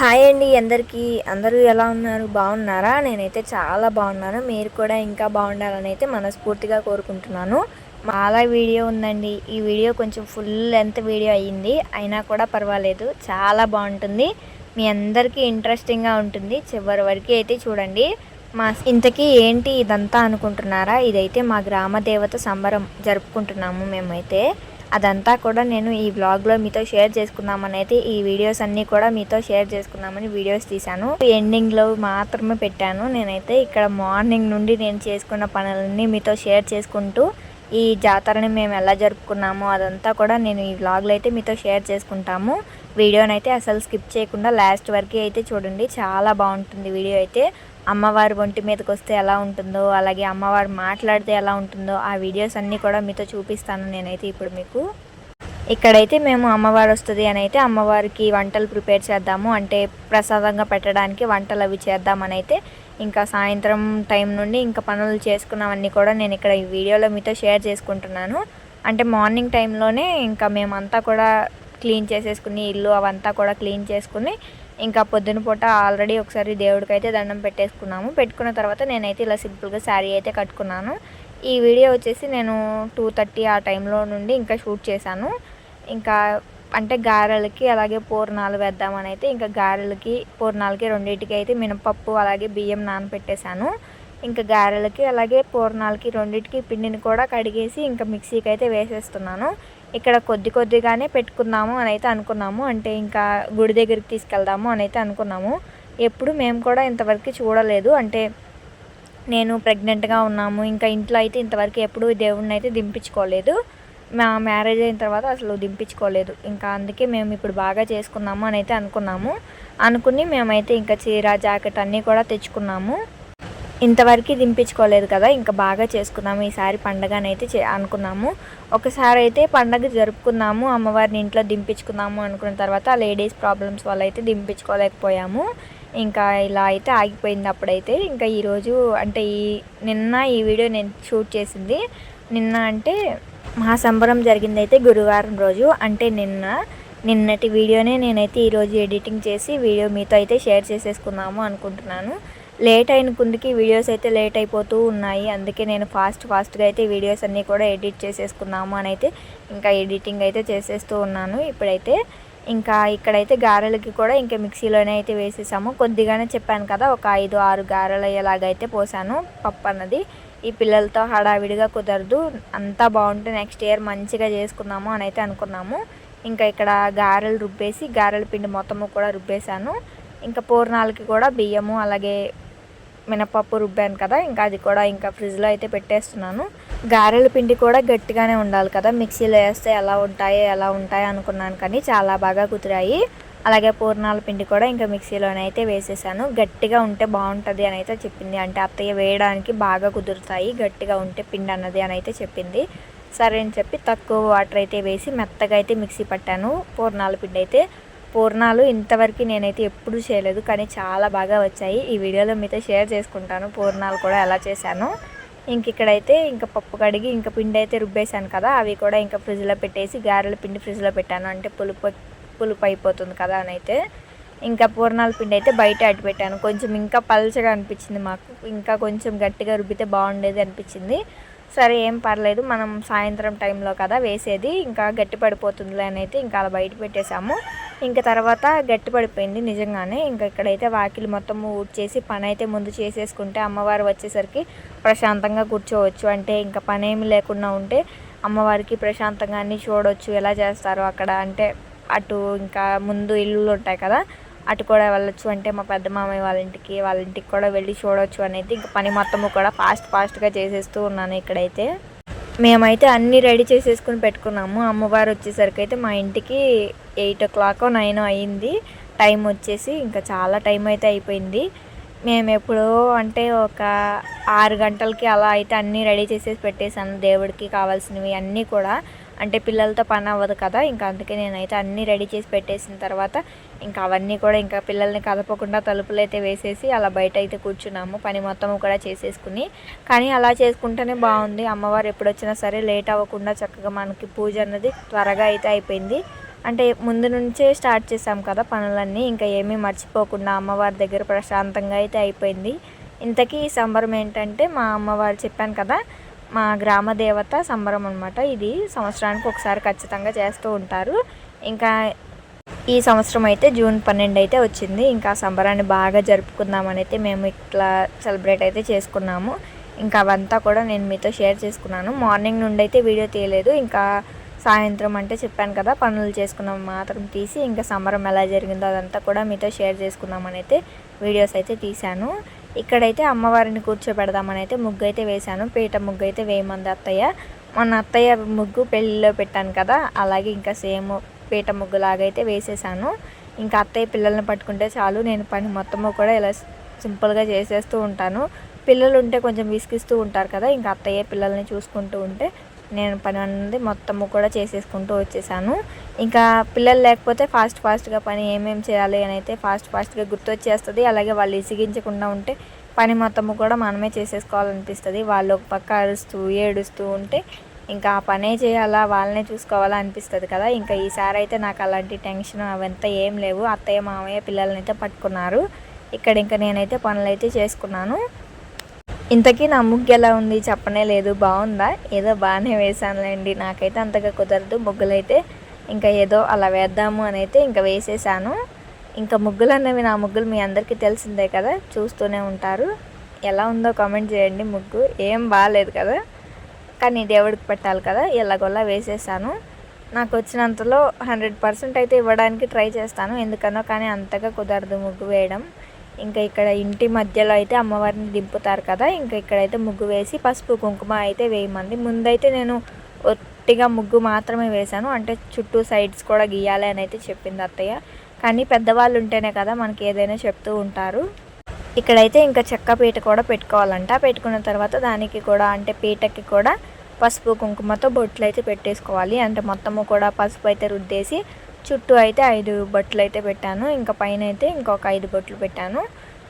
Hi అండి అందరికీ. అందరూ ఎలా ఉన్నారు? బాగున్నారా? నేనైతే చాలా బాగున్నాను. మీరు కూడా ఇంకా బాగుండాలని అయితే మనస్ఫూర్తిగా కోరుకుంటున్నాను. చాలా వీడియో ఉందండి. ఈ వీడియో కొంచెం ఫుల్ లెంత్ వీడియో అయ్యింది. అయినా కూడా పర్వాలేదు. చాలా బాగుంటుంది. మీ అందరికీ ఇంట్రెస్టింగ్గా ఉంటుంది. చివరి వరకు అయితే చూడండి. మా ఇంతకీ ఏంటి ఇదంతా అనుకుంటున్నారా? ఇదైతే మా గ్రామ దేవత సంబరం జరుపుకుంటున్నాము మేమైతే. అదంతా కూడా నేను ఈ వ్లాగ్లో మీతో షేర్ చేసుకుందామని అయితే ఈ వీడియోస్ అన్నీ కూడా మీతో షేర్ చేసుకుందామని వీడియోస్ తీశాను. ఎండింగ్లో మాత్రమే పెట్టాను. నేనైతే ఇక్కడ మార్నింగ్ నుండి నేను చేసుకున్న పనులన్నీ మీతో షేర్ చేసుకుంటూ ఈ జాతరని మేము ఎలా జరుపుకున్నామో అదంతా కూడా నేను ఈ వ్లాగ్లో అయితే మీతో షేర్ చేసుకుంటాము. వీడియోనైతే అసలు స్కిప్ చేయకుండా లాస్ట్ వరకు అయితే చూడండి. చాలా బాగుంటుంది వీడియో అయితే. అమ్మవారి ఒంటి మీదకి వస్తే ఎలా ఉంటుందో అలాగే అమ్మవారు మాట్లాడితే ఎలా ఉంటుందో ఆ వీడియోస్ అన్నీ కూడా మీతో చూపిస్తాను నేనైతే ఇప్పుడు మీకు. ఇక్కడైతే మేము అమ్మవారు వస్తుంది అని అయితే అమ్మవారికి వంటలు ప్రిపేర్ చేద్దాము. అంటే ప్రసాదంగా పెట్టడానికి వంటలు అవి చేద్దామని అయితే ఇంకా సాయంత్రం టైం నుండి ఇంకా పనులు చేసుకున్నవన్నీ కూడా నేను ఇక్కడ ఈ వీడియోలో మీతో షేర్ చేసుకుంటున్నాను. అంటే మార్నింగ్ టైంలోనే ఇంకా మేమంతా కూడా క్లీన్ చేసేసుకుని ఇల్లు అవంతా కూడా క్లీన్ చేసుకుని ఇంకా పొద్దున పూట ఆల్రెడీ ఒకసారి దేవుడికి అయితే దండం పెట్టేసుకున్నాము. పెట్టుకున్న తర్వాత నేనైతే ఇలా సింపుల్గా శారీ అయితే కట్టుకున్నాను. ఈ వీడియో వచ్చేసి నేను టూ థర్టీ ఆ టైంలో నుండి ఇంకా షూట్ చేశాను. ఇంకా అంటే గారెలకి అలాగే పూర్ణాలు వేద్దామని అయితే ఇంకా గారెలకి పూర్ణాలకి రెండింటికి అయితే మినపప్పు అలాగే బియ్యం నానపెట్టేశాను. ఇంకా గారెలకి అలాగే పూర్ణాలకి రెండింటికి పిండిని కూడా కడిగేసి ఇంకా మిక్సీకి అయితే వేసేస్తున్నాను. ఇక్కడ కొద్ది కొద్దిగానే పెట్టుకుందాము అని అయితే అనుకున్నాము. అంటే ఇంకా గుడి దగ్గరికి తీసుకెళ్దాము అని అయితే అనుకున్నాము. ఎప్పుడు మేము కూడా ఇంతవరకు చూడలేదు. అంటే నేను ప్రెగ్నెంట్గా ఉన్నాము. ఇంకా ఇంట్లో అయితే ఇంతవరకు ఎప్పుడు దేవుడిని అయితే దింపించుకోలేదు. మా మ్యారేజ్ అయిన తర్వాత అసలు దింపించుకోలేదు. ఇంకా అందుకే మేము ఇప్పుడు బాగా చేసుకున్నాము అని అయితే అనుకున్నాము. అనుకుని మేమైతే ఇంకా చీర జాకెట్ అన్నీ కూడా తెచ్చుకున్నాము. ఇంతవరకు దింపించుకోలేదు కదా ఇంకా బాగా చేసుకున్నాము. ఈసారి పండగనైతే చే అనుకున్నాము. ఒకసారి అయితే పండగ జరుపుకున్నాము అమ్మవారిని ఇంట్లో దింపించుకుందాము అనుకున్న తర్వాత లేడీస్ ప్రాబ్లమ్స్ వల్ల అయితే దింపించుకోలేకపోయాము. ఇంకా ఇలా అయితే ఆగిపోయింది అప్పుడైతే. ఇంకా ఈరోజు అంటే ఈ నిన్న ఈ వీడియో నేను షూట్ చేసింది. నిన్న అంటే మహాసంబరం జరిగింది అయితే గురువారం రోజు. అంటే నిన్న నిన్నటి వీడియోనే నేనైతే ఈరోజు ఎడిటింగ్ చేసి వీడియో మీతో అయితే షేర్ చేసేసుకుందాము అనుకుంటున్నాను. లేట్ అయిన కుందికి వీడియోస్ అయితే లేట్ అయిపోతూ ఉన్నాయి. అందుకే నేను ఫాస్ట్ ఫాస్ట్గా అయితే వీడియోస్ అన్నీ కూడా ఎడిట్ చేసేసుకుందాము అని అయితే ఇంకా ఎడిటింగ్ అయితే చేసేస్తూ ఉన్నాను. ఇప్పుడైతే ఇంకా ఇక్కడైతే గారెలకి కూడా ఇంకా మిక్సీలోనే అయితే వేసేసాము. కొద్దిగానే చెప్పాను కదా ఒక ఐదు ఆరు గారెలు అయ్యేలాగైతే పోసాను. పప్పు అన్నది ఈ పిల్లలతో హడావిడిగా కుదరదు. అంతా బాగుంటే నెక్స్ట్ ఇయర్ మంచిగా చేసుకుందాము అని అయితే అనుకున్నాము. ఇంకా ఇక్కడ గారెలు రుబ్బేసి గారెల పిండి మొత్తము కూడా రుబ్బేశాను. ఇంకా పూర్ణాలకి కూడా బియ్యము అలాగే మినపప్పు రుబ్బాను కదా ఇంకా అది కూడా ఇంకా ఫ్రిడ్జ్లో అయితే పెట్టేస్తున్నాను. గారెల పిండి కూడా గట్టిగానే ఉండాలి కదా మిక్సీలో వేస్తే ఎలా ఉంటాయో ఎలా ఉంటాయో అనుకున్నాను కానీ చాలా బాగా కుదిరాయి. అలాగే పూర్ణాల పిండి కూడా ఇంకా మిక్సీలోనే అయితే వేసేసాను. గట్టిగా ఉంటే బాగుంటుంది అని అయితే చెప్పింది. అంటే అత్తయ్య వేయడానికి బాగా కుదురుతాయి గట్టిగా ఉంటే పిండి అన్నది అని అయితే చెప్పింది. సరే అని చెప్పి తక్కువ వాటర్ అయితే వేసి మెత్తగా అయితే మిక్సీ పట్టాను. పూర్ణాల పిండి అయితే పూర్ణాలు ఇంతవరకు నేనైతే ఎప్పుడూ చేయలేదు కానీ చాలా బాగా వచ్చాయి. ఈ వీడియోలో మీతో షేర్ చేసుకుంటాను పూర్ణాలు కూడా ఎలా చేశాను. ఇంక ఇక్కడైతే ఇంకా పప్పు కడిగి ఇంకా పిండి అయితే రుబ్బేశాను కదా అవి కూడా ఇంకా ఫ్రిడ్జ్లో పెట్టేసి గారెల పిండి ఫ్రిడ్జ్లో పెట్టాను. అంటే పులుపు పులుపు అయిపోతుంది కదా అని అయితే. ఇంకా పూర్ణాల పిండి అయితే బయట అడ్డు పెట్టాను. కొంచెం ఇంకా పల్చగా అనిపించింది మాకు. ఇంకా కొంచెం గట్టిగా రుబ్బితే బాగుండేది అనిపించింది. సరే ఏం పర్లేదు. మనం సాయంత్రం టైంలో కదా వేసేది. ఇంకా గట్టి పడిపోతుందిలే అని అయితే ఇంకా అలా బయట పెట్టేశాము. ఇంకా తర్వాత గట్టి పడిపోయింది నిజంగానే. ఇంకా ఇక్కడైతే వాకిలి మొత్తం ఊడ్చేసి పని అయితే ముందు చేసేసుకుంటే అమ్మవారు వచ్చేసరికి ప్రశాంతంగా కూర్చోవచ్చు. అంటే ఇంకా పని ఏమి లేకుండా ఉంటే అమ్మవారికి ప్రశాంతంగా అన్నీ చూడవచ్చు ఎలా చేస్తారో అక్కడ అంటే అటు ఇంకా ముందు ఇల్లులు ఉంటాయి కదా అటు కూడా వెళ్ళొచ్చు అంటే మా పెద్ద మామయ్య వాళ్ళ ఇంటికి వాళ్ళ ఇంటికి కూడా వెళ్ళి చూడవచ్చు అనేది ఇంకా పని మొత్తము కూడా ఫాస్ట్ ఫాస్ట్గా చేసేస్తూ ఉన్నాను ఇక్కడైతే. మేమైతే అన్నీ రెడీ చేసేసుకుని పెట్టుకున్నాము. అమ్మవారు వచ్చేసరికి అయితే మా ఇంటికి ఎయిట్ ఓ క్లాక్ నైన్ అయ్యింది టైం వచ్చేసి ఇంకా చాలా టైం అయితే అయిపోయింది. మేము ఎప్పుడో అంటే ఒక ఆరు గంటలకి అలా అయితే అన్నీ రెడీ చేసేసి పెట్టేశాను. దేవుడికి కావాల్సినవి అన్నీ కూడా. అంటే పిల్లలతో పని అవ్వదు కదా ఇంకా అందుకే నేనైతే అన్నీ రెడీ చేసి పెట్టేసిన తర్వాత ఇంకా అవన్నీ కూడా ఇంకా పిల్లల్ని కదపకుండా తలుపులు అయితే వేసేసి అలా బయట అయితే కూర్చున్నాము. పని మొత్తం కూడా చేసేసుకుని. కానీ అలా చేసుకుంటేనే బాగుంది. అమ్మవారు ఎప్పుడు వచ్చినా సరే లేట్ అవ్వకుండా చక్కగా మనకి పూజ అన్నది త్వరగా అయితే అయిపోయింది. అంటే ముందు నుంచే స్టార్ట్ చేసాం కదా పనులన్నీ. ఇంకా ఏమీ మర్చిపోకుండా అమ్మవారి దగ్గర ప్రశాంతంగా అయితే అయిపోయింది. ఇంతకీ ఈ సంబరం ఏంటంటే మా అమ్మవారు చెప్పాను కదా మా గ్రామ దేవత సంబరం అనమాట ఇది సంవత్సరానికి ఒకసారి ఖచ్చితంగా చేస్తూ ఉంటారు. ఇంకా ఈ సంవత్సరం అయితే జూన్ పన్నెండు అయితే వచ్చింది. ఇంకా సంబరాన్ని బాగా జరుపుకుందామని అయితే మేము ఇట్లా సెలబ్రేట్ అయితే చేసుకున్నాము. ఇంకా అవంతా కూడా నేను మీతో షేర్ చేసుకున్నాను. మార్నింగ్ నుండి అయితే వీడియో తీయలేదు. ఇంకా సాయంత్రం అంటే చెప్పాను కదా పనులు చేసుకున్నాం మాత్రం తీసి ఇంకా సంబరం ఎలా జరిగిందో అదంతా కూడా మీతో షేర్ చేసుకుందామని అయితే వీడియోస్ అయితే తీశాను. ఇక్కడైతే అమ్మవారిని కూర్చోబెడదామని అయితే ముగ్గు అయితే వేశాను. పీట ముగ్గు అయితే వేయమంది అత్తయ్య. మొన్న అత్తయ్య ముగ్గు పెళ్ళిలో పెట్టాను కదా అలాగే ఇంకా సేమ్ పీట ముగ్గు అయితే వేసేసాను. ఇంకా అత్తయ్య పిల్లల్ని పట్టుకుంటే చాలు నేను పని మొత్తము కూడా ఇలా సింపుల్గా చేసేస్తూ ఉంటాను. పిల్లలు ఉంటే కొంచెం విసిగిస్తూ ఉంటారు కదా ఇంకా అత్తయ్య పిల్లల్ని చూసుకుంటూ ఉంటే నేను పని అనేది మొత్తము కూడా చేసేసుకుంటూ వచ్చేసాను. ఇంకా పిల్లలు లేకపోతే ఫాస్ట్ ఫాస్ట్గా పని ఏమేమి చేయాలి అని అయితే ఫాస్ట్ ఫాస్ట్గా గుర్తొచ్చేస్తుంది. అలాగే వాళ్ళు ఇసిగించకుండా ఉంటే పని మొత్తము కూడా మనమే చేసేసుకోవాలనిపిస్తుంది. వాళ్ళు ఒక పక్క అరుస్తూ ఏడుస్తూ ఉంటే ఇంకా ఆ పనే చేయాలా వాళ్ళనే చూసుకోవాలా అనిపిస్తుంది కదా. ఇంకా ఈసారి అయితే నాకు అలాంటి టెన్షన్ అవంతా ఏం లేవు. అత్తయ్య మామయ్య పిల్లల్ని అయితే పట్టుకున్నారు. ఇక్కడ ఇంకా నేనైతే పనులు అయితే చేసుకున్నాను. ఇంతకీ నా ముగ్గు ఎలా ఉంది చెప్పనే లేదు. బాగుందా? ఏదో బాగానే వేసానులేండి నాకైతే అంతగా కుదరదు. ముగ్గులైతే ఇంకా ఏదో అలా వేద్దాము అని అయితే ఇంకా వేసేసాను ఇంకా ముగ్గులు అనేవి నా ముగ్గులు మీ అందరికీ తెలిసిందే కదా. చూస్తూనే ఉంటారు. ఎలా ఉందో కామెంట్ చేయండి ముగ్గు. ఏం బాగాలేదు కదా. కానీ దేవుడికి పెట్టాలి కదా ఎలాగోలా వేసేసాను. నాకు వచ్చినంతలో హండ్రెడ్ పర్సెంట్ అయితే ఇవ్వడానికి ట్రై చేస్తాను ఎందుకనో కానీ అంతగా కుదరదు ముగ్గు వేయడం. ఇంకా ఇక్కడ ఇంటి మధ్యలో అయితే అమ్మవారిని దింపుతారు కదా ఇంకా ఇక్కడైతే ముగ్గు వేసి పసుపు కుంకుమ అయితే వేయమంది. ముందైతే నేను ఒట్టిగా ముగ్గు మాత్రమే వేశాను అంటే చుట్టూ సైడ్స్ కూడా గీయాలి అని అయితే చెప్పింది అత్తయ్య. కానీ పెద్దవాళ్ళు ఉంటేనే కదా మనకి ఏదైనా చెప్తూ ఉంటారు. ఇక్కడైతే ఇంకా చెక్క పీట కూడా పెట్టుకోవాలంట. పెట్టుకున్న తర్వాత దానికి కూడా అంటే పీటకి కూడా పసుపు కుంకుమతో బొట్లు అయితే పెట్టేసుకోవాలి. అంటే మొత్తము కూడా పసుపు అయితే రుద్దేసి చుట్టూ అయితే ఐదు బొట్లు అయితే పెట్టాను. ఇంకా పైన అయితే ఇంకొక ఐదు బొట్లు పెట్టాను.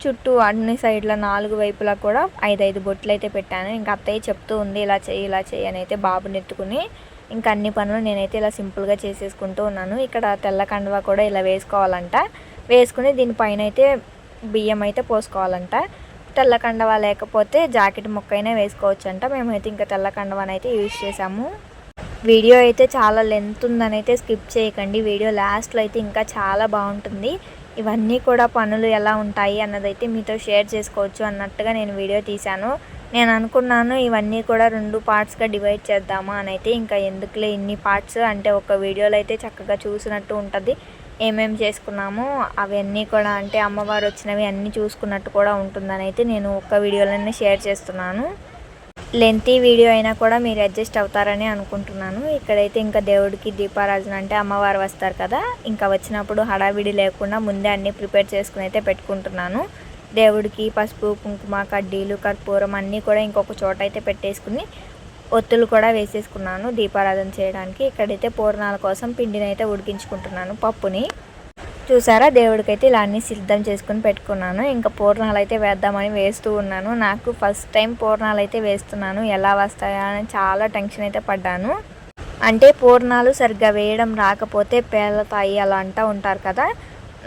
చుట్టూ అన్ని సైడ్ల నాలుగు వైపులా కూడా ఐదు ఐదు బొట్లు అయితే పెట్టాను. ఇంకా అత్తయ్య చెప్తూ ఉంది ఇలా చేయి ఇలా చేయి అని అయితే బాబుని ఎత్తుకుని ఇంకా అన్ని పనులు నేనైతే ఇలా సింపుల్గా చేసేసుకుంటూ ఉన్నాను. ఇక్కడ తెల్ల కండువా కూడా ఇలా వేసుకోవాలంట. వేసుకుని దీనిపైన అయితే బియ్యం అయితే పోసుకోవాలంట. తెల్ల కండవా లేకపోతే జాకెట్ ముక్క అయినా వేసుకోవచ్చు అంట మేమైతే ఇంకా తెల్ల అయితే యూజ్ చేసాము వీడియో అయితే చాలా లెంత్ ఉందని అయితే స్కిప్ చేయకండి. వీడియో లాస్ట్లో అయితే ఇంకా చాలా బాగుంటుంది. ఇవన్నీ కూడా పనులు ఎలా ఉంటాయి అన్నదైతే మీతో షేర్ చేసుకోవచ్చు అన్నట్టుగా నేను వీడియో తీశాను. నేను అనుకున్నాను ఇవన్నీ కూడా రెండు పార్ట్స్గా డివైడ్ చేద్దామా అని అయితే. ఇంకా ఎందుకులే ఇన్ని పార్ట్స్ అంటే ఒక వీడియోలో అయితే చక్కగా చూసినట్టు ఉంటుంది. ఏమేమి చేసుకున్నామో అవన్నీ కూడా అంటే అమ్మవారు వచ్చినవి అన్నీ చూసుకున్నట్టు కూడా ఉంటుందని అయితే నేను ఒక్క వీడియోలోనే షేర్ చేస్తున్నాను. లెంతీ వీడియో అయినా కూడా మీరు అడ్జస్ట్ అవుతారని అనుకుంటున్నాను. ఇక్కడైతే ఇంకా దేవుడికి దీపారాజన అంటే అమ్మవారు వస్తారు కదా ఇంకా వచ్చినప్పుడు హడావిడి లేకుండా ముందే అన్నీ ప్రిపేర్ చేసుకుని అయితే పెట్టుకుంటున్నాను. దేవుడికి పసుపు కుంకుమ కడ్డీలు కర్పూరం అన్నీ కూడా ఇంకొక చోట అయితే పెట్టేసుకుని ఒత్తులు కూడా వేసేసుకున్నాను దీపారాధన చేయడానికి. ఇక్కడైతే పూర్ణాల కోసం పిండిని అయితే ఉడికించుకుంటున్నాను పప్పుని. చూసారా? దేవుడికైతే ఇలా అన్నీ సిద్ధం చేసుకుని పెట్టుకున్నాను. ఇంకా పూర్ణాలు అయితే వేద్దామని వేస్తూ ఉన్నాను. నాకు ఫస్ట్ టైం పూర్ణాలు అయితే వేస్తున్నాను. ఎలా వస్తాయా అని చాలా టెన్షన్ అయితే పడ్డాను. అంటే పూర్ణాలు సరిగ్గా వేయడం రాకపోతే పేలతాయి అలా అంటూ ఉంటారు కదా?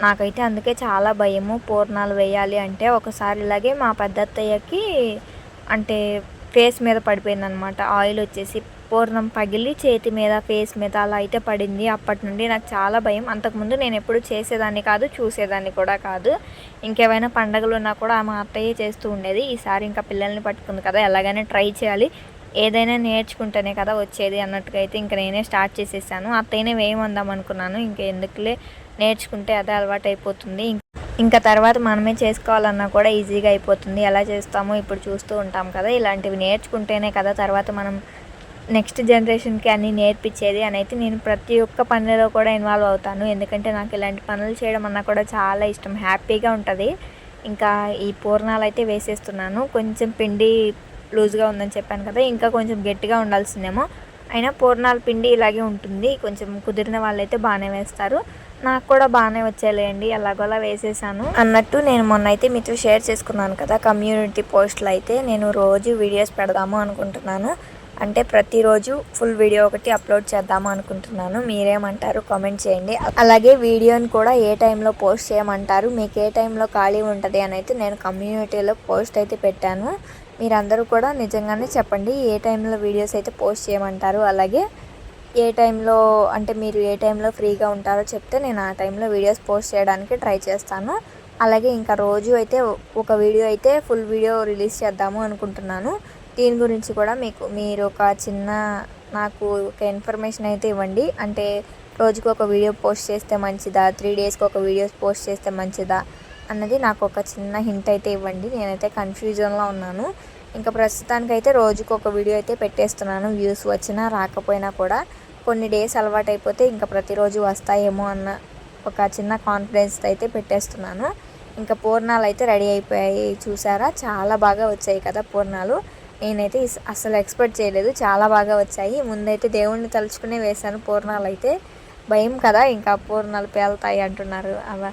నాకైతే అందుకే చాలా భయము. పూర్ణాలు వేయాలి అంటే ఒకసారి ఇలాగే మా పెద్దత్తయ్యకి అంటే ఫేస్ మీద పడిపోయిందనమాట. ఆయిల్ వచ్చేసి పూర్ణం పగిలి చేతి మీద ఫేస్ మీద అలా అయితే పడింది. అప్పటి నుండి నాకు చాలా భయం. అంతకుముందు నేను ఎప్పుడు చేసేదాన్ని కాదు చూసేదాన్ని కూడా కాదు. ఇంకేమైనా పండగలు ఉన్నా కూడా మా అత్తయ్య చేస్తూ ఉండేది. ఈసారి ఇంకా పిల్లల్ని పట్టుకుంది కదా ఎలాగైనా ట్రై చేయాలి. ఏదైనా నేర్చుకుంటేనే కదా వచ్చేది అన్నట్టుగా అయితే ఇంకా నేనే స్టార్ట్ చేసేసాను. అత్తయ్యనే వేయమందాం అనుకున్నాను. ఇంకా ఎందుకులే నేర్చుకుంటే అదే అలవాటు అయిపోతుంది ఇంకా తర్వాత మనమే చేసుకోవాలన్నా కూడా ఈజీగా అయిపోతుంది. ఎలా చేస్తామో ఇప్పుడు చూస్తూ ఉంటాం కదా. ఇలాంటివి నేర్చుకుంటేనే కదా తర్వాత మనం నెక్స్ట్ జనరేషన్కి అన్నీ నేర్పించేది అని అయితే నేను ప్రతి ఒక్క పనిలో కూడా ఇన్వాల్వ్ అవుతాను. ఎందుకంటే నాకు ఇలాంటి పనులు చేయడం అన్నా కూడా చాలా ఇష్టం. హ్యాపీగా ఉంటుంది. ఇంకా ఈ పూర్ణాలు అయితే వేసేస్తున్నాను. కొంచెం పిండి లూజ్గా ఉందని చెప్పాను కదా. ఇంకా కొంచెం గట్టిగా ఉండాల్సిందేమో. అయినా పూర్ణాల పిండి ఇలాగే ఉంటుంది. కొంచెం కుదిరిన వాళ్ళైతే బాగానే వేస్తారు. నాకు కూడా బాగానే వచ్చేలేండి ఎలాగోలా వేసేసాను. అన్నట్టు నేను మొన్న అయితే మీతో షేర్ చేసుకున్నాను కదా కమ్యూనిటీ పోస్టులు అయితే నేను రోజు వీడియోస్ పెడదాము అనుకుంటున్నాను. అంటే ప్రతిరోజు ఫుల్ వీడియో ఒకటి అప్లోడ్ చేద్దాము అనుకుంటున్నాను. మీరేమంటారు కామెంట్ చేయండి. అలాగే వీడియోని కూడా ఏ టైంలో పోస్ట్ చేయమంటారు మీకు ఏ టైంలో ఖాళీ ఉంటుంది అని అయితే నేను కమ్యూనిటీలో పోస్ట్ అయితే పెట్టాను. మీరందరూ కూడా నిజంగానే చెప్పండి ఏ టైంలో వీడియోస్ అయితే పోస్ట్ చేయమంటారు. అలాగే ఏ టైంలో అంటే మీరు ఏ టైంలో ఫ్రీగా ఉంటారో చెప్తే నేను ఆ టైంలో వీడియోస్ పోస్ట్ చేయడానికి ట్రై చేస్తాను. అలాగే ఇంకా రోజు అయితే ఒక వీడియో అయితే ఫుల్ వీడియో రిలీజ్ చేద్దాము అనుకుంటున్నాను. దీని గురించి కూడా మీకు మీరు ఒక చిన్న నాకు ఒక ఇన్ఫర్మేషన్ అయితే ఇవ్వండి. అంటే రోజుకు ఒక వీడియో పోస్ట్ చేస్తే మంచిదా? త్రీ డేస్కి ఒక వీడియోస్ పోస్ట్ చేస్తే మంచిదా? అన్నది నాకు ఒక చిన్న హింట్ అయితే ఇవ్వండి. నేనైతే కన్ఫ్యూజన్లో ఉన్నాను. ఇంకా ప్రస్తుతానికైతే రోజుకు ఒక వీడియో అయితే పెట్టేస్తున్నాను. వ్యూస్ వచ్చినా రాకపోయినా కూడా. కొన్ని డేస్ అలవాటు అయిపోతే ఇంకా ప్రతిరోజు వస్తాయేమో అన్న ఒక చిన్న కాన్ఫిడెన్స్ అయితే పెట్టేస్తున్నాను. ఇంకా పూర్ణాలు అయితే రెడీ అయిపోయాయి. చూసారా? చాలా బాగా వచ్చాయి కదా పూర్ణాలు. నేనైతే అసలు ఎక్స్పెక్ట్ చేయలేదు. చాలా బాగా వచ్చాయి. ముందైతే దేవుణ్ణి తలుచుకునే వేశాను పూర్ణాలు అయితే భయం కదా ఇంకా పూర్ణాలు పేలుతాయి అంటున్నారు. అవ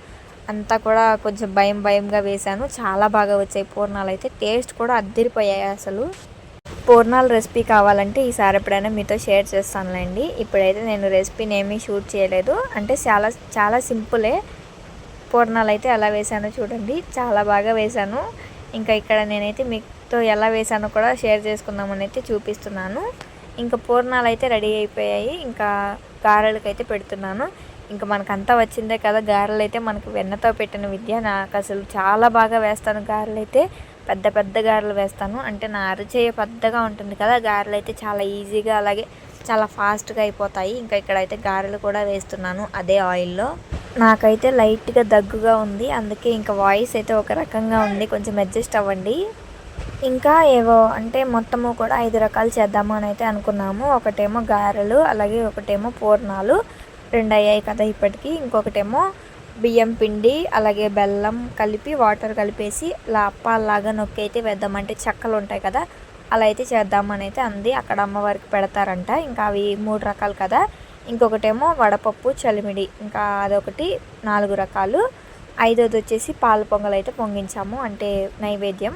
అంతా కూడా కొంచెం భయం భయంగా వేశాను. చాలా బాగా వచ్చాయి పూర్ణాలు అయితే టేస్ట్ కూడా అద్దరిపోయాయి అసలు. పూర్ణాల రెసిపీ కావాలంటే ఈసారి ఎప్పుడైనా మీతో షేర్ చేస్తానులేండి. ఇప్పుడైతే నేను రెసిపీని ఏమీ షూట్ చేయలేదు. అంటే చాలా చాలా సింపులే. పూర్ణాలు అయితే ఎలా వేసానో చూడండి. చాలా బాగా వేశాను. ఇంకా ఇక్కడ నేనైతే మీతో ఎలా వేసానో కూడా షేర్ చేసుకుందామని అయితే చూపిస్తున్నాను. ఇంకా పూర్ణాలు అయితే రెడీ అయిపోయాయి. ఇంకా గారెలకైతే పెడుతున్నాను. ఇంకా మనకంతా వచ్చిందే కదా. గారెలు అయితే మనకు వెన్నతో పెట్టిన విద్య. నాకు అసలు చాలా బాగా వేస్తాను గారెలు అయితే పెద్ద పెద్ద గారెలు వేస్తాను. అంటే నా అరచేయ పెద్దగా ఉంటుంది కదా గారెలు అయితే చాలా ఈజీగా అలాగే చాలా ఫాస్ట్గా అయిపోతాయి. ఇంకా ఇక్కడైతే గారెలు కూడా వేస్తున్నాను అదే ఆయిల్లో నాకైతే లైట్గా దగ్గుగా ఉంది. అందుకే ఇంకా వాయిస్ అయితే ఒక రకంగా ఉంది. కొంచెం అడ్జస్ట్ అవ్వండి. ఇంకా ఏవో అంటే మొత్తము కూడా ఐదు రకాలు చేద్దాము అని అయితే అనుకున్నాము. ఒకటేమో గారెలు అలాగే ఒకటేమో పూర్ణాలు. రెండు అయ్యాయి కదా ఇప్పటికి. ఇంకొకటేమో బియ్యం పిండి అలాగే బెల్లం కలిపి వాటర్ కలిపేసి ఇలా అప్పాలాగా నొక్కి అయితే వేద్దామంటే చెక్కలు ఉంటాయి కదా అలా అయితే చేద్దామని అయితే అంది. అక్కడ అమ్మవారికి పెడతారంట. ఇంకా అవి మూడు రకాలు కదా. ఇంకొకటేమో వడపప్పు చలిమిడి. ఇంకా అదొకటి నాలుగు రకాలు. ఐదోది వచ్చేసి పాల పొంగల్ అయితే పొంగించాము. అంటే నైవేద్యం.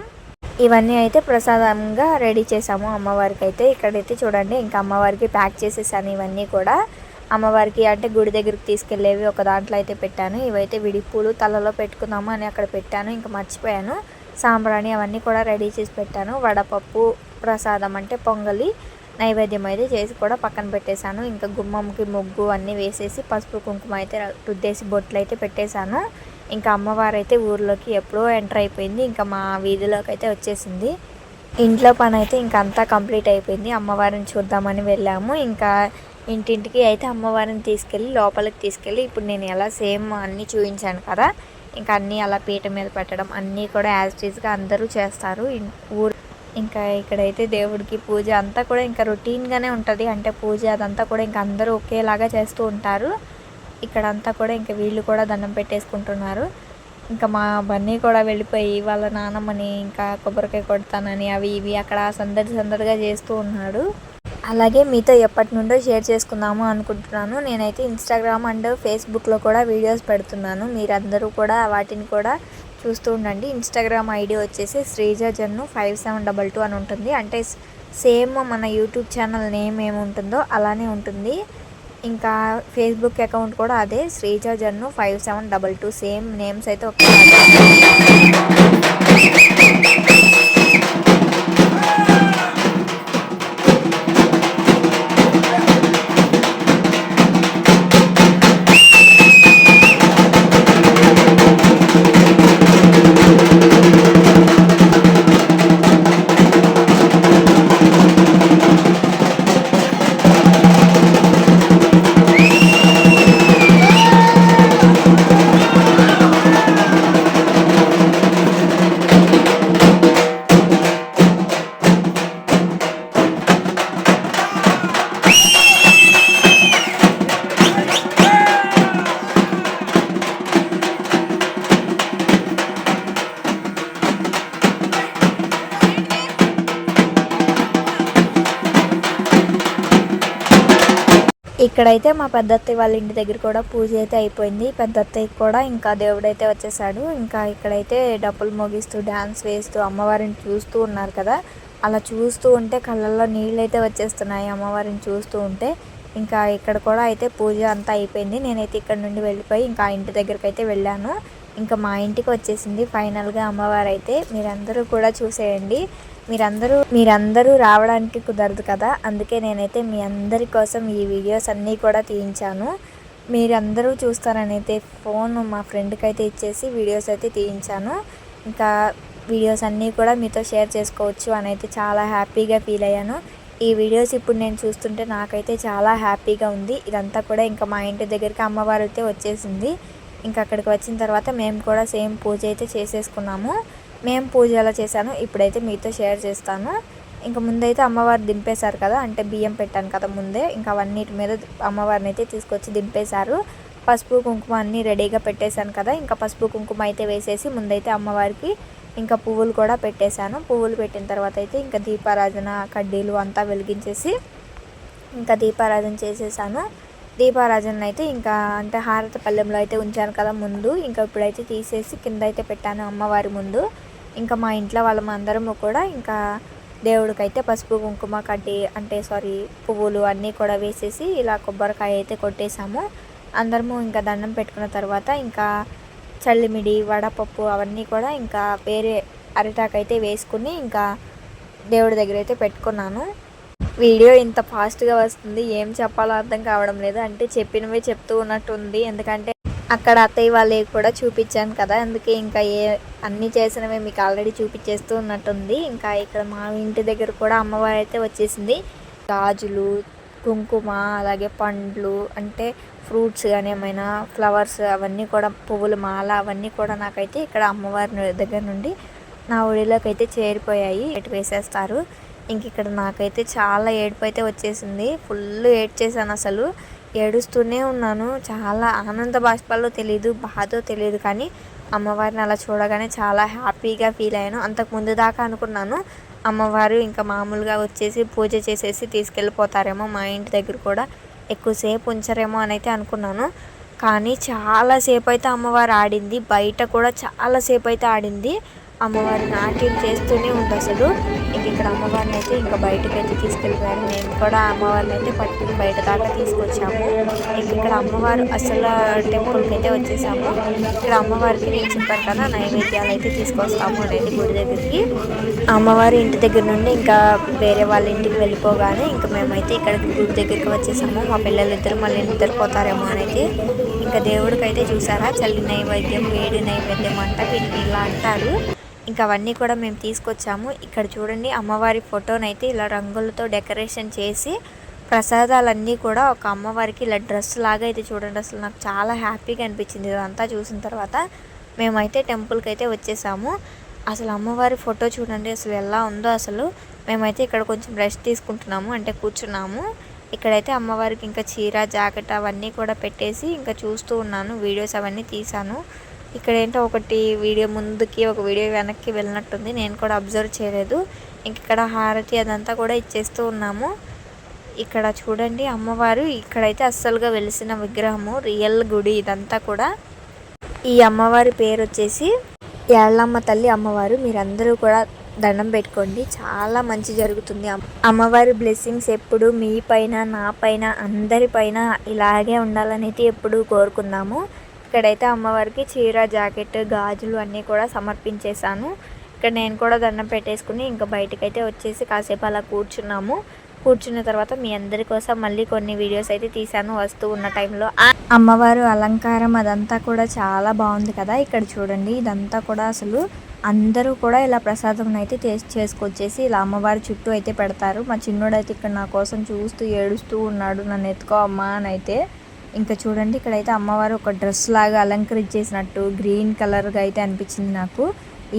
ఇవన్నీ అయితే ప్రసాదంగా రెడీ చేసాము అమ్మవారికి అయితే ఇక్కడైతే చూడండి ఇంకా అమ్మవారికి ప్యాక్ చేసేసాను ఇవన్నీ కూడా. అమ్మవారికి అంటే గుడి దగ్గరికి తీసుకెళ్ళేవి ఒక దాంట్లో అయితే పెట్టాను. ఇవైతే విడిపూలు తలలో పెట్టుకుందాము అని అక్కడ పెట్టాను. ఇంకా మర్చిపోయాను. సాంబ్రాణి అవన్నీ కూడా రెడీ చేసి పెట్టాను. వడపప్పు ప్రసాదం అంటే పొంగలి నైవేద్యం అయితే చేసి కూడా పక్కన పెట్టేశాను. ఇంకా గుమ్మంకి ముగ్గు అన్నీ వేసేసి పసుపు కుంకుమ అయితే రుద్దేసి బొట్లు అయితే పెట్టేశాను. ఇంకా అమ్మవారు అయితే ఊర్లోకి ఎప్పుడో ఎంటర్ అయిపోయింది. ఇంకా మా వీధిలోకి అయితే వచ్చేసింది. ఇంట్లో పని అయితే ఇంకా అంతా కంప్లీట్ అయిపోయింది. అమ్మవారిని చూద్దామని వెళ్ళాము. ఇంకా ఇంటింటికి అయితే అమ్మవారిని తీసుకెళ్ళి లోపలికి తీసుకెళ్ళి ఇప్పుడు నేను ఎలా సేమ్ అన్నీ చూపించాను కదా ఇంకా అన్నీ అలా పీట మీద పెట్టడం అన్నీ కూడా యాజ్ టీజ్గా అందరూ చేస్తారు. ఊరు ఇంకా ఇక్కడైతే దేవుడికి పూజ అంతా కూడా ఇంకా రొటీన్గానే ఉంటుంది. అంటే పూజ అదంతా కూడా ఇంకా అందరూ ఒకేలాగా చేస్తూ ఉంటారు. ఇక్కడ అంతా కూడా ఇంకా వీళ్ళు కూడా దండం పెట్టేసుకుంటున్నారు. ఇంకా మా బన్నీ కూడా వెళ్ళిపోయి వాళ్ళ నాన్నమ్మని ఇంకా కొబ్బరికాయ కొడతానని అవి ఇవి అక్కడ సందడి సందడిగా చేస్తూ ఉన్నాడు. అలాగే మీతో ఎప్పటి నుండో షేర్ చేసుకుందాము అనుకుంటున్నాను. నేనైతే ఇన్స్టాగ్రామ్ అండ్ ఫేస్బుక్లో కూడా వీడియోస్ పెడుతున్నాను. మీరందరూ కూడా వాటిని కూడా చూస్తూ ఉండండి. ఇన్స్టాగ్రామ్ ఐడి వచ్చేసి Sreeja Jannu five seven double two అని ఉంటుంది. అంటే సేమ్ మన యూట్యూబ్ ఛానల్ నేమ్ ఏముంటుందో అలానే ఉంటుంది. ఇంకా ఫేస్బుక్ అకౌంట్ కూడా అదే Sreeja Jannu five seven double two. Same names అయితే ఒక ఇక్కడైతే మా పెద్దత్తయ్య వాళ్ళ ఇంటి దగ్గర కూడా పూజ అయితే అయిపోయింది. పెద్దత్తయ్యకి కూడా ఇంకా దేవుడైతే వచ్చేసాడు. ఇంకా ఇక్కడైతే డప్పులు మోగిస్తూ డ్యాన్స్ వేస్తూ అమ్మవారిని చూస్తూ ఉన్నారు కదా. అలా చూస్తూ ఉంటే కళ్ళల్లో నీళ్ళు అయితే వచ్చేస్తున్నాయి అమ్మవారిని చూస్తూ ఉంటే. ఇంకా ఇక్కడ కూడా అయితే పూజ అంతా అయిపోయింది. నేనైతే ఇక్కడ నుండి వెళ్ళిపోయి ఇంకా ఇంటి దగ్గరికి అయితే వెళ్ళాను. ఇంకా మా ఇంటికి వచ్చేసింది ఫైనల్గా అమ్మవారు అయితే మీరందరూ కూడా చూసేయండి. మీరందరూ మీరందరూ రావడానికి కుదరదు కదా? అందుకే నేనైతే మీ అందరి కోసం ఈ వీడియోస్ అన్నీ కూడా తీయించాను. మీరందరూ చూస్తారని అయితే ఫోన్ మా ఫ్రెండ్కి అయితే ఇచ్చేసి వీడియోస్ అయితే తీయించాను. ఇంకా వీడియోస్ అన్నీ కూడా మీతో షేర్ చేసుకోవచ్చు అని అయితే చాలా హ్యాపీగా ఫీల్ అయ్యాను. ఈ వీడియోస్ ఇప్పుడు నేను చూస్తుంటే నాకైతే చాలా హ్యాపీగా ఉంది. ఇదంతా కూడా ఇంకా మా ఇంటి దగ్గరికి అమ్మవారు అయితే వచ్చేసింది. ఇంకా అక్కడికి వచ్చిన తర్వాత మేము కూడా సేమ్ పూజ అయితే చేసేసుకున్నాము. మేము పూజ ఎలా చేశాను. ఇప్పుడైతే మీతో షేర్ చేస్తాను. ఇంకా ముందైతే అమ్మవారు దింపేశారు కదా అంటే బియ్యం పెట్టాను కదా ముందే. ఇంకా అవన్నిటి మీద అమ్మవారిని అయితే తీసుకొచ్చి దింపేశారు. పసుపు కుంకుమ అన్నీ రెడీగా పెట్టేశాను కదా ఇంకా పసుపు కుంకుమ అయితే వేసేసి ముందైతే అమ్మవారికి ఇంకా పువ్వులు కూడా పెట్టేశాను. పువ్వులు పెట్టిన తర్వాత అయితే ఇంకా దీపారాధన కడ్డీలు అంతా వెలిగించేసి ఇంకా దీపారాధన చేసేసాను. దీపారాజన అయితే ఇంకా అంటే హారత పల్లెంలో అయితే ఉంచాను కదా ముందు. ఇంకా ఇప్పుడైతే తీసేసి కింద అయితే పెట్టాను అమ్మవారి ముందు. ఇంకా మా ఇంట్లో వాళ్ళమందరము కూడా ఇంకా దేవుడికైతే పసుపు కుంకుమ కట్టి అంటే సారీ పువ్వులు అన్నీ కూడా వేసేసి ఇలా కొబ్బరికాయ అయితే కొట్టేశాము అందరము ఇంకా దండం పెట్టుకున్న తర్వాత ఇంకా చల్లిమిడి వడపప్పు అవన్నీ కూడా ఇంకా వేరే అరిటాకైతే వేసుకుని ఇంకా దేవుడి దగ్గర అయితే పెట్టుకున్నాను. వీడియో ఇంత ఫాస్ట్గా వస్తుంది ఏం చెప్పాలో అర్థం కావడం లేదు అంటే చెప్పినవే చెప్తూ ఉన్నట్టుంది. ఎందుకంటే అక్కడ అత్తయ్య వాళ్ళవి కూడా చూపించాను కదా అందుకే ఇంకా ఏ అన్నీ చేసినవి మీకు ఆల్రెడీ చూపించేస్తూ ఉన్నట్టుంది. ఇంకా ఇక్కడ మా ఇంటి దగ్గర కూడా అమ్మవారు అయితే వచ్చేసింది. గాజులు కుంకుమ అలాగే పండ్లు అంటే ఫ్రూట్స్ కానీ ఏమైనా ఫ్లవర్స్ అవన్నీ కూడా పువ్వులు మాల అవన్నీ కూడా నాకైతే ఇక్కడ అమ్మవారి దగ్గర నుండి నా ఒడిలోకి అయితే చేరిపోయాయి. ఎటు వేసేస్తారు. ఇంక ఇక్కడ నాకైతే చాలా ఏడుపు అయితే వచ్చేసింది. ఫుల్ ఏడ్ చేశాను అసలు. ఏడుస్తూనే ఉన్నాను. చాలా ఆనంద బాష్పాల్లో తెలియదు బాధో తెలియదు కానీ అమ్మవారిని అలా చూడగానే చాలా హ్యాపీగా ఫీల్ అయ్యాను. అంతకు ముందు దాకా అనుకున్నాను అమ్మవారు ఇంకా మామూలుగా వచ్చేసి పూజ చేసేసి తీసుకెళ్ళిపోతారేమో మా ఇంటి దగ్గర కూడా ఎక్కువసేపు ఉంచరేమో అని అయితే అనుకున్నాను. కానీ చాలాసేపు అయితే అమ్మవారు ఆడింది బయట కూడా చాలాసేపు అయితే ఆడింది. అమ్మవారి నాట్యం చేస్తూనే ఉంది అసలు. ఇంక ఇక్కడ అమ్మవారిని అయితే ఇంకా బయటకు అయితే తీసుకెళ్ళిపోయారు. మేము కూడా అమ్మవారిని అయితే పట్టుకుని బయట దాకా తీసుకొచ్చాము. ఇంక ఇక్కడ అమ్మవారు అసలు టెంపుల్కి అయితే వచ్చేసాము. ఇక్కడ అమ్మవారికి నేను చెప్పాను కదా నైవేద్యాలు అయితే తీసుకొస్తాము అనేది గుడి దగ్గరికి. అమ్మవారి ఇంటి దగ్గర నుండి ఇంకా వేరే వాళ్ళ ఇంటికి వెళ్ళిపోగానే ఇంకా మేమైతే ఇక్కడ గుడి దగ్గరికి వచ్చేసాము. మా పిల్లలు ఇద్దరు మళ్ళీ నిద్రపోతారేమో అని అయితే ఇంకా దేవుడికి అయితే చూసారా? చల్లి నైవేద్యం వేడి నైవేద్యం అంట వీటిని ఇలా అంటారు. ఇంకా అవన్నీ కూడా మేము తీసుకొచ్చాము. ఇక్కడ చూడండి అమ్మవారి ఫోటోనైతే ఇలా రంగులతో డెకరేషన్ చేసి ప్రసాదాలన్నీ కూడా ఒక అమ్మవారికి ఇలా డ్రెస్ లాగా అయితే చూడండి. అసలు నాకు చాలా హ్యాపీగా అనిపించింది ఇదంతా చూసిన తర్వాత. మేమైతే టెంపుల్కి అయితే వచ్చేసాము. అసలు అమ్మవారి ఫోటో చూడండి అసలు ఎలా ఉందో అసలు. మేమైతే ఇక్కడ కొంచెం రెస్ట్ తీసుకుంటున్నాము అంటే కూర్చున్నాము. ఇక్కడైతే అమ్మవారికి ఇంకా చీర జాకెట్ అవన్నీ కూడా పెట్టేసి ఇంకా చూస్తూ ఉన్నాను. వీడియోస్ అవన్నీ తీసాను ఇక్కడ ఏంటో ఒకటి వీడియో ముందుకి ఒక వీడియో వెనక్కి వెళ్ళినట్టుంది. నేను కూడా అబ్జర్వ్ చేయలేదు. ఇంక ఇక్కడ హారతి అదంతా కూడా ఇచ్చేస్తూ ఉన్నాము. ఇక్కడ చూడండి అమ్మవారు. ఇక్కడైతే అస్సలుగా వెలిసిన విగ్రహము రియల్ గుడి ఇదంతా కూడా. ఈ అమ్మవారి పేరు వచ్చేసి ఏళ్ళమ్మ తల్లి అమ్మవారు. మీరందరూ కూడా దండం పెట్టుకోండి. చాలా మంచి జరుగుతుంది. అమ్మవారి బ్లెస్సింగ్స్ ఎప్పుడు మీ పైన నా పైన అందరి పైన ఇలాగే ఉండాలని అయితే ఎప్పుడు కోరుకుందాము. ఇక్కడైతే అమ్మవారికి చీర జాకెట్ గాజులు అన్నీ కూడా సమర్పించేశాను. ఇక్కడ నేను కూడా దండం పెట్టేసుకుని ఇంకా బయటకైతే వచ్చేసి కాసేపు అలా కూర్చున్నాము. కూర్చున్న తర్వాత మీ అందరి కోసం మళ్ళీ కొన్ని వీడియోస్ అయితే తీసాను వస్తూ ఉన్న టైంలో. అమ్మవారు అలంకారం అదంతా కూడా చాలా బాగుంది కదా ఇక్కడ చూడండి. ఇదంతా కూడా అసలు అందరూ కూడా ఇలా ప్రసాదం అయితే టేస్ట్ చేసుకొచ్చేసి ఇలా అమ్మవారి చుట్టూ అయితే పెడతారు. మా చిన్నోడైతే ఇక్కడ నా కోసం చూస్తూ ఏడుస్తూ ఉన్నాడు. నన్ను ఎత్తుకో అమ్మా అని అయితే ఇంకా చూడండి ఇక్కడైతే అమ్మవారు ఒక డ్రెస్ లాగా అలంకరించేసినట్టు గ్రీన్ కలర్గా అయితే అనిపించింది నాకు.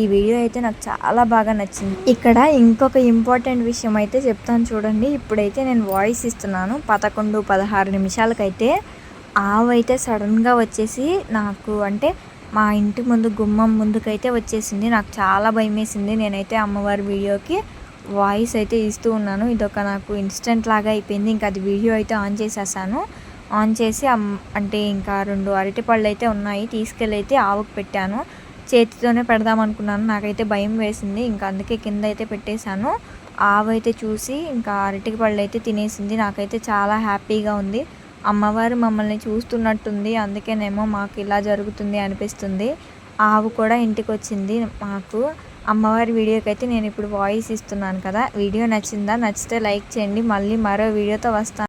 ఈ వీడియో అయితే నాకు చాలా బాగా నచ్చింది. ఇక్కడ ఇంకొక ఇంపార్టెంట్ విషయం అయితే చెప్తాను చూడండి. ఇప్పుడైతే నేను వాయిస్ ఇస్తున్నాను. పదకొండు పదహారు నిమిషాలకైతే ఆవు అయితే సడన్గా వచ్చేసి నాకు అంటే మా ఇంటి ముందు గుమ్మం ముందుకైతే వచ్చేసింది. నాకు చాలా భయం వేసింది నేనైతే అమ్మవారి వీడియోకి వాయిస్ అయితే ఇస్తూ ఉన్నాను. ఇదొక నాకు ఇన్స్టెంట్ లాగా అయిపోయింది. ఇంకా అది వీడియో అయితే ఆన్ చేసేసాను. ఆన్ చేసి అంటే ఇంకా రెండు అరటిపళ్ళు అయితే ఉన్నాయి. తీసుకెళ్ళి అయితే ఆవుకు పెట్టాను. చేతితోనే పెడదాం అనుకున్నాను. నాకైతే భయం వేసింది. ఇంకా అందుకే కింద అయితే పెట్టేశాను. ఆవు అయితే చూసి ఇంకా అరటికి పళ్ళు అయితే తినేసింది. నాకైతే చాలా హ్యాపీగా ఉంది. అమ్మవారు మమ్మల్ని చూస్తున్నట్టుంది. అందుకేనేమో మాకు ఇలా జరుగుతుంది అనిపిస్తుంది. ఆవు కూడా ఇంటికి వచ్చింది మాకు. అమ్మవారి వీడియోకి అయితే నేను ఇప్పుడు వాయిస్ ఇస్తున్నాను కదా. వీడియో నచ్చిందా? నచ్చితే లైక్ చేయండి. మళ్ళీ మరో వీడియోతో వస్తాను.